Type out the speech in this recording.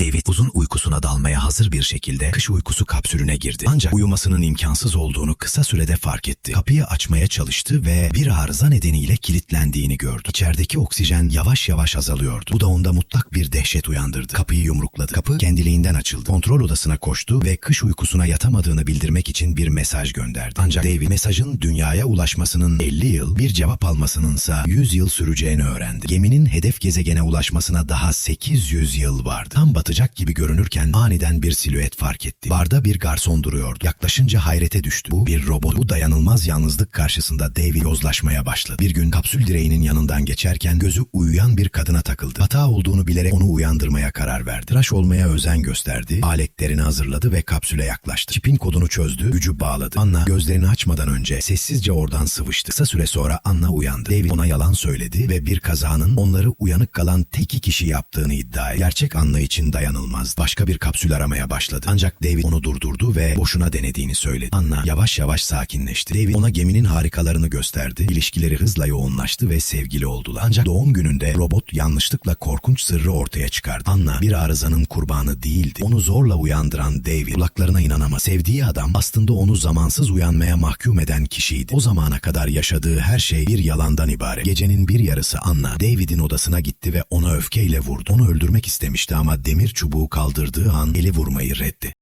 David uzun uykusuna dalmaya hazır bir şekilde kış uykusu kapsülüne girdi. Ancak uyumasının imkansız olduğunu kısa sürede fark etti. Kapıyı açmaya çalıştı ve bir arıza nedeniyle kilitlendiğini gördü. İçerideki oksijen yavaş yavaş azalıyordu. Bu da onda mutlak bir dehşet uyandırdı. Kapıyı yumrukladı. Kapı kendiliğinden açıldı. Kontrol odasına koştu ve kış uykusuna yatamadığını bildirmek için bir mesaj gönderdi. Ancak David mesajın dünyaya ulaşmasının 50 yıl, bir cevap almasınınsa 100 yıl süreceğini öğrendi. Geminin hedef gezegene ulaşmasına daha 800 yıl vardı. Tam batacak gibi görünürken aniden bir silüet fark etti. Barda bir garson duruyordu. Yaklaşınca hayrete düştü. Bu bir robot. Bu dayanılmaz yalnızlık karşısında David yozlaşmaya başladı. Bir gün kapsül direğinin yanından geçerken gözü uyuyan bir kadına takıldı. Hata olduğunu bilerek onu uyandırmaya karar verdi. Tıraş olmaya özen gösterdi. Aletlerini hazırladı ve kapsüle yaklaştı. Çipin kodunu çözdü, gücü bağladı. Anna gözlerini açmadan önce sessizce oradan sıvıştı. Kısa süre sonra Anna uyandı. David ona yalan söyledi ve bir kazanın onları uyanık kalan tek kişi yaptığını iddia etti. Gerçek Anna için dayanılmaz. Başka bir kapsül aramaya başladı. Ancak David onu durdurdu ve boşuna denediğini söyledi. Anna yavaş yavaş sakinleşti. David ona geminin harikalarını gösterdi. İlişkileri hızla yoğunlaştı ve sevgili oldular. Ancak doğum gününde robot yanlışlıkla korkunç sırrı ortaya çıkardı. Anna bir arızanın kurbanı değildi. Onu zorla uyandıran David kulaklarına inanamadı. Sevdiği adam aslında onu zamansız uyanmaya mahkum eden kişiydi. O zamana kadar yaşadığı her şey bir yalandan ibaret. Gecenin bir yarısı Anna David'in odasına gitti ve ona öfkeyle vurdu. Onu öldürmek istemişti ama demir çubuğu kaldırdığı an eli vurmayı reddetti.